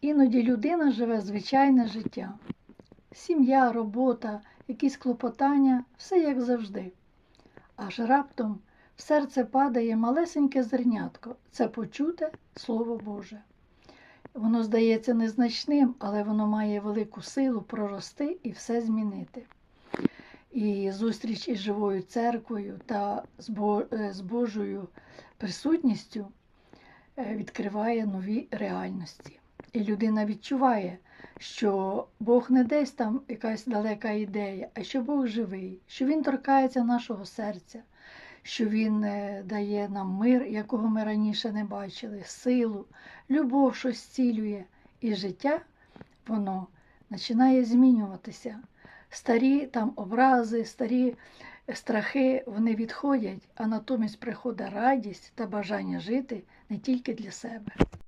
Іноді людина живе звичайне життя. Сім'я, робота, якісь клопотання, все як завжди. Аж раптом в серце падає малесеньке зернятко це почуте Слово Боже. Воно здається незначним, але воно має велику силу прорости і все змінити. І зустріч із живою церквою та з е, Божою присутністю е, відкриває нові реальності. І людина відчуває, що Бог не десь там якась далека ідея, а що Бог живий, що Він торкається нашого серця, що Він е, дає нам мир, якого ми раніше не бачили, силу, любов, що зцілює, і життя воно починає змінюватися. Старі там образи, старі страхи вони відходять, а натомість приходить радість та бажання жити не тільки для себе.